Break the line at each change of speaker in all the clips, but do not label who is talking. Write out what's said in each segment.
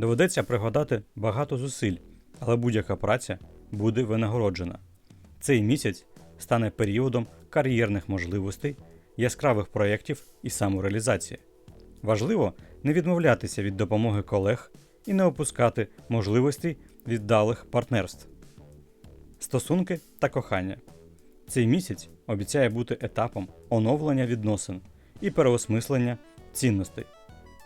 Доведеться пригадати багато зусиль, але будь-яка праця буде винагороджена. Цей місяць стане періодом кар'єрних можливостей, яскравих проєктів і самореалізації. Важливо не відмовлятися від допомоги колег і не опускати можливостей віддалих партнерств. Стосунки та кохання. Цей місяць обіцяє бути етапом оновлення відносин і переосмислення цінностей.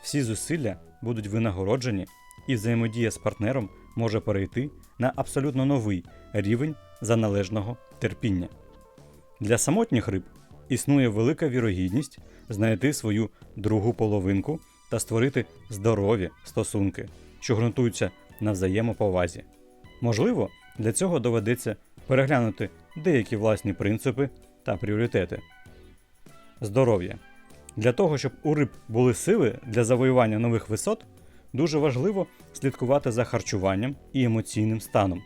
Всі зусилля будуть винагороджені, і взаємодія з партнером може перейти на абсолютно новий рівень за належного терпіння. Для самотніх риб існує велика вірогідність знайти свою другу половинку та створити здорові стосунки, що ґрунтуються на взаємоповазі. Можливо, для цього доведеться переглянути деякі власні принципи та пріоритети. Здоров'я. Для того, щоб у риб були сили для завоювання нових висот, дуже важливо слідкувати за харчуванням і емоційним станом.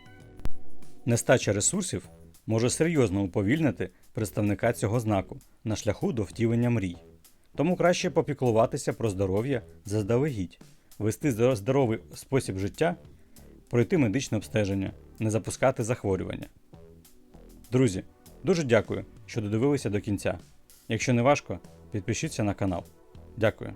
Нестача ресурсів може серйозно уповільнити представника цього знаку на шляху до втілення мрій. Тому краще попіклуватися про здоров'я заздалегідь, вести здоровий спосіб життя, пройти медичне обстеження, не запускати захворювання. Друзі, дуже дякую, що додивилися до кінця. Якщо не важко, підпишіться на канал. Дякую.